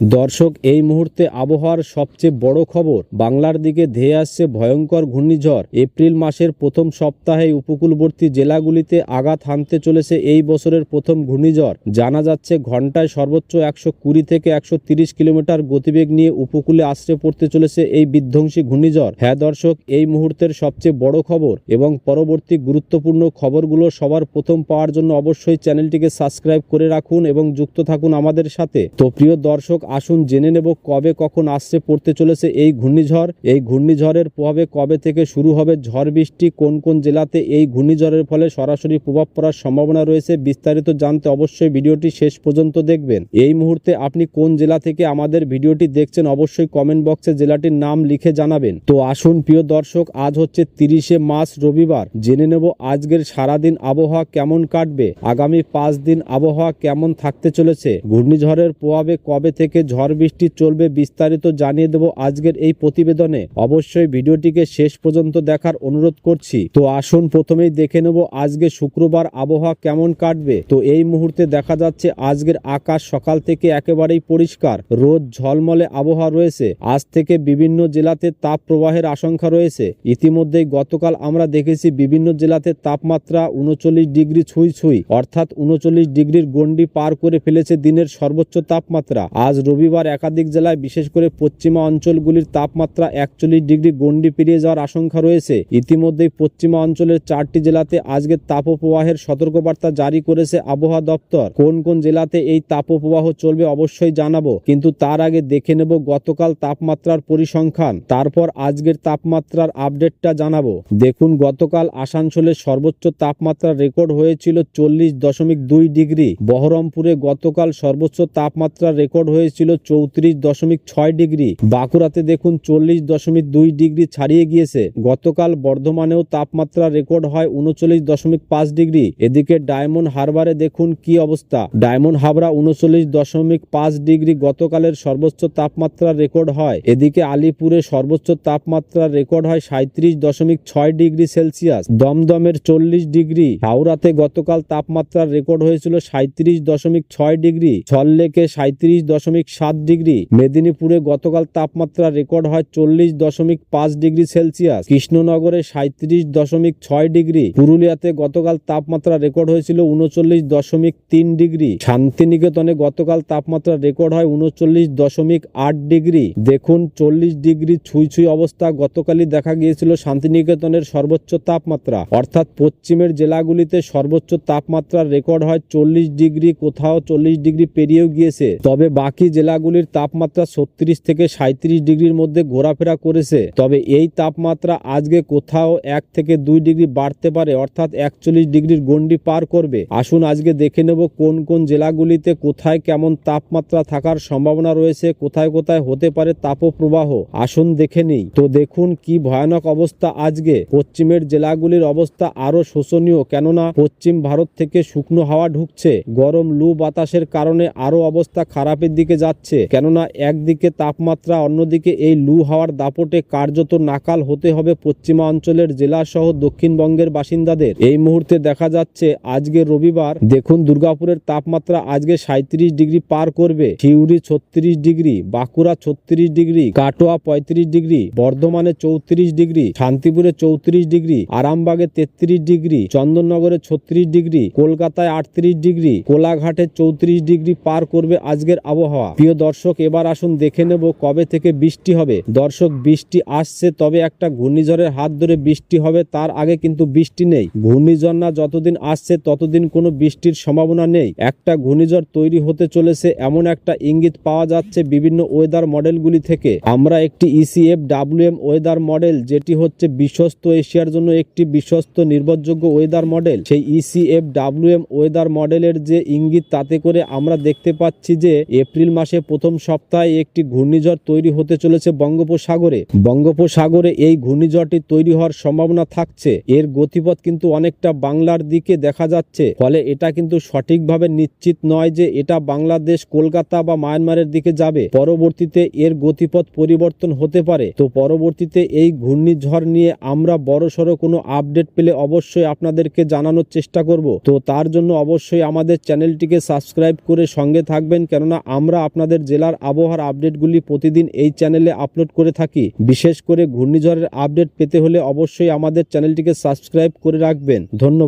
দর্শক, এই মুহূর্তে আবহাওয়ার সবচেয়ে বড় খবর, বাংলার দিকে ধেয়ে আসছে ভয়ঙ্কর ঘূর্ণিঝড়। এপ্রিল মাসের প্রথম সপ্তাহে উপকূলবর্তী জেলাগুলিতে আঘাত হানতে চলেছে এই বছরের প্রথম ঘূর্ণিঝড়। জানা যাচ্ছে ঘন্টায় সর্বোচ্চ একশো কুড়ি থেকে একশো তিরিশ কিলোমিটার গতিবেগ নিয়ে উপকূলে আশ্রে পড়তে চলেছে এই বিধ্বংসী ঘূর্ণিঝড়। হ্যাঁ দর্শক, এই মুহূর্তের সবচেয়ে বড় খবর এবং পরবর্তী গুরুত্বপূর্ণ খবরগুলো সবার প্রথম পাওয়ার জন্য অবশ্যই চ্যানেলটিকে সাবস্ক্রাইব করে রাখুন এবং যুক্ত থাকুন আমাদের সাথে। তো প্রিয় দর্শক আসুন জেনে নেব কবে কখন আসছে, পড়তে চলেছে এই ঘূর্ণিঝড়। এই ঘূর্ণিঝড়ের প্রভাবে কবে থেকে শুরু হবে ঝড় বৃষ্টি, কোন কোন জেলাতে এই ঘূর্ণিঝড়ের ফলে সরাসরি প্রভাব পড়ার সম্ভাবনা রয়েছে বিস্তারিত জানতে অবশ্যই ভিডিওটি শেষ পর্যন্ত দেখবেন। এই মুহূর্তে আপনি কোন জেলা থেকে আমাদের ভিডিওটি দেখছেন অবশ্যই কমেন্ট বক্সে জেলাটির নাম লিখে জানাবেন। তো আসুন, প্রিয় দর্শক, আজ হচ্ছে তিরিশে মার্চ, রবিবার। জেনে নেব আজকের সারাদিন আবহাওয়া কেমন কাটবে, আগামী পাঁচ দিন আবহাওয়া কেমন থাকতে চলেছে, ঘূর্ণিঝড়ের প্রভাবে কবে থেকে ঝড় বৃষ্টি চলবে বিস্তারিত জানিয়ে দেব আজকের এই প্রতিবেদনে। অবশ্যই ভিডিওটিকে শেষ পর্যন্ত দেখার অনুরোধ করছি। তো আসুন প্রথমেই দেখে নেব আজকে শুক্রবার আবহাওয়া কেমন কাটবে। তো এই মুহূর্তে দেখা যাচ্ছে আজকের আকাশ সকাল থেকে একেবারেই পরিষ্কার। রোদ ঝলমলে আবহাওয়া রয়েছে। আজ থেকে বিভিন্ন জেলাতে তাপ প্রবাহের আশঙ্কা রয়েছে। ইতিমধ্যেই গতকাল আমরা দেখেছি বিভিন্ন জেলাতে তাপমাত্রা উনচল্লিশ ডিগ্রি ছুঁই ছুঁই, অর্থাৎ উনচল্লিশ ডিগ্রির গণ্ডি পার করে ফেলেছে দিনের সর্বোচ্চ তাপমাত্রা। আজ রবিবার একাধিক জেলায়, বিশেষ করে পশ্চিমা অঞ্চলগুলির তাপমাত্রা একচল্লিশ ডিগ্রি গণ্ডি পেরিয়ে যাওয়ার আশঙ্কা রয়েছে। ইতিমধ্যেই পশ্চিমা অঞ্চলের চারটি জেলাতে আজকে তাপপ্রবাহের সতর্কবার্তা জারি করেছে আবহাওয়া দপ্তর। কোন কোন জেলাতে এই তাপপ্রবাহ চলবে অবশ্যই জানাব, কিন্তু তার আগে দেখে নেব গতকাল তাপমাত্রার পরিসংখ্যান। তারপর আজকের তাপমাত্রার আপডেটটা জানাব। দেখুন, গতকাল আসানসোলের সর্বোচ্চ তাপমাত্রা রেকর্ড হয়েছিল চল্লিশ দশমিক দুই ডিগ্রি। বহরমপুরে গতকাল সর্বোচ্চ তাপমাত্রা রেকর্ড হয়েছিল চৌত্রিশ দশমিক ছয় ডিগ্রি। বাঁকুড়াতে দেখুন চল্লিশ দশমিক দুই ডিগ্রি ছাড়িয়ে গিয়েছে। গতকাল বর্ধমানেও তাপমাত্রা রেকর্ড হয় উনচল্লিশ দশমিক পাঁচ ডিগ্রি। এদিকে ডায়মন্ড হারবারে দেখুন কি অবস্থা। ডায়মন্ড হাবড়া উনচল্লিশ দশমিক পাঁচ ডিগ্রি গতকালের সর্বোচ্চ তাপমাত্রা রেকর্ড হয়। এদিকে আলিপুরে সর্বোচ্চ তাপমাত্রা রেকর্ড হয় সাঁত্রিশ দশমিক ছয় ডিগ্রি সেলসিয়াস। দমদমের চল্লিশ ডিগ্রি। হাওড়াতে গতকাল তাপমাত্রা রেকর্ড হয়েছিল সাঁত্রিশ দশমিক ছয় ডিগ্রি। সল্লেকে সাঁত্রিশ দশমিক সাত ডিগ্রি। মেদিনীপুরে গতকাল তাপমাত্রা রেকর্ড হয় চল্লিশ দশমিক পাঁচ ডিগ্রি সেলসিয়াস। কৃষ্ণনগরে সাঁত্রিশ দশমিক ছয় ডিগ্রি। পুরুলিয়াতে গতকাল তাপমাত্রা রেকর্ড হয়েছিল উনচল্লিশ দশমিক তিন ডিগ্রি। শান্তিনিকেতনে গতকাল তাপমাত্রা রেকর্ড হয় উনচল্লিশ দশমিক আট ডিগ্রি। দেখুন, চল্লিশ ডিগ্রি ছুঁই ছুঁই অবস্থা গতকালই দেখা গিয়েছিল শান্তিনিকেতনের সর্বোচ্চ তাপমাত্রা। অর্থাৎ পশ্চিমের জেলাগুলিতে সর্বোচ্চ তাপমাত্রা রেকর্ড হয় চল্লিশ ডিগ্রি, কোথাও চল্লিশ ডিগ্রি পেরিয়েও গিয়েছে। তবে বাকি জেলাগুলির তাপমাত্রা ছত্রিশ থেকে সাঁত্রিশ ডিগ্রির মধ্যে ঘোরাফেরা করেছে। তবে এই তাপমাত্রা আজকে কোথাও এক থেকে দুই ডিগ্রি বাড়তে পারে, অর্থাৎ একচল্লিশ ডিগ্রির গণ্ডি পার করবে। আসুন আজকে দেখে নেব কোন কোন জেলাগুলিতে কোথায় কেমন তাপমাত্রা থাকার সম্ভাবনা রয়েছে, কোথায় কোথায় হতে পারে তাপপ্রবাহ। আসুন দেখে নিই। তো দেখুন কি ভয়ানক অবস্থা আজকে। পশ্চিমের জেলাগুলির অবস্থা আরও শোষণীয়, কেননা পশ্চিম ভারত থেকে শুকনো হাওয়া ঢুকছে। গরম, লু, বাতাসের কারণে আরও অবস্থা খারাপের দিকে যাচ্ছে, কেননা একদিকে তাপমাত্রা, অন্যদিকে এই লু হাওয়ার দাপটে কার্যত নাকাল হতে হবে পশ্চিমা অঞ্চলের জেলা সহ দক্ষিণবঙ্গের বাসিন্দাদের। এই মুহূর্তে দেখা যাচ্ছে, আজকে রবিবার, দেখুন দুর্গাপুরের তাপমাত্রা আজকে সাঁত্রিশ ডিগ্রি পার করবে, সিউড়ি ছত্রিশ ডিগ্রি, বাঁকুড়া ছত্রিশ ডিগ্রি, কাটোয়া পঁয়ত্রিশ ডিগ্রি, বর্ধমানে চৌত্রিশ ডিগ্রি, শান্তিপুরে চৌত্রিশ ডিগ্রি, আরামবাগে তেত্রিশ ডিগ্রি, চন্দননগরে ছত্রিশ ডিগ্রি, কলকাতায় আটত্রিশ ডিগ্রি, কোলাঘাটে চৌত্রিশ ডিগ্রি পার করবে আজকের আবহাওয়া। প্রিয় দর্শক, এবার আসুন দেখে নেব কবে থেকে বৃষ্টি হবে। দর্শক, বৃষ্টি আসছে, তবে একটা ঘূর্ণিঝড়ের হাত ধরে বৃষ্টি হবে, তার আগে কিন্তু বৃষ্টি নেই। ঘূর্ণিঝড় না যতদিন আসছে, ততদিন কোনো বৃষ্টির সম্ভাবনা নেই। একটা ঘূর্ণিঝড় তৈরি হতে চলেছে, এমন একটা ইঙ্গিত পাওয়া যাচ্ছে বিভিন্ন ওয়েদার মডেলগুলি থেকে। আমরা একটি E ECF WM weather model, যেটি হচ্ছে বিশ্বস্ত এশিয়ার জন্য একটি বিশ্বস্ত নির্ভরযোগ্য ওয়েদার মডেল। সেই E ইসিএফ ডাব্লিউএম ওয়েদার মডেলের যে ইঙ্গিত, তাতে করে আমরা দেখতে পাচ্ছি যে এপ্রিল মাসে প্রথম সপ্তাহে একটি ঘূর্ণিঝড় তৈরি হতে চলেছে বঙ্গোপসাগরে। বঙ্গোপসাগরে এই ঘূর্ণিঝড়টি তৈরি হওয়ার সম্ভাবনা থাকছে। এর গতিপথ কিন্তু অনেকটা বাংলার দিকে দেখা যাচ্ছে। ফলে এটা কিন্তু সঠিকভাবে নিশ্চিত নয় যে এটা বাংলাদেশ, কলকাতা বা মায়ানমারের দিকে যাবে। পরবর্তীতে এর গতিপথ পরিবর্তন হতে পারে। তো পরবর্তীতে এই ঘূর্ণিঝড় নিয়ে আমরা বড়সড় কোনো আপডেট পেলে অবশ্যই আপনাদেরকে জানানোর চেষ্টা করব। তো তার জন্য অবশ্যই আমাদের চ্যানেলটিকে সাবস্ক্রাইব করে সঙ্গে থাকবেন। কেননা আমরা আপনাদের জেলার আবহাওয়ার আপডেটগুলি প্রতিদিন এই চ্যানেলে আপলোড করে থাকি। বিশেষ করে ঘূর্ণিঝড়ের আপডেট পেতে হলে অবশ্যই আমাদের চ্যানেলটিকে সাবস্ক্রাইব করে রাখবেন। ধন্যবাদ।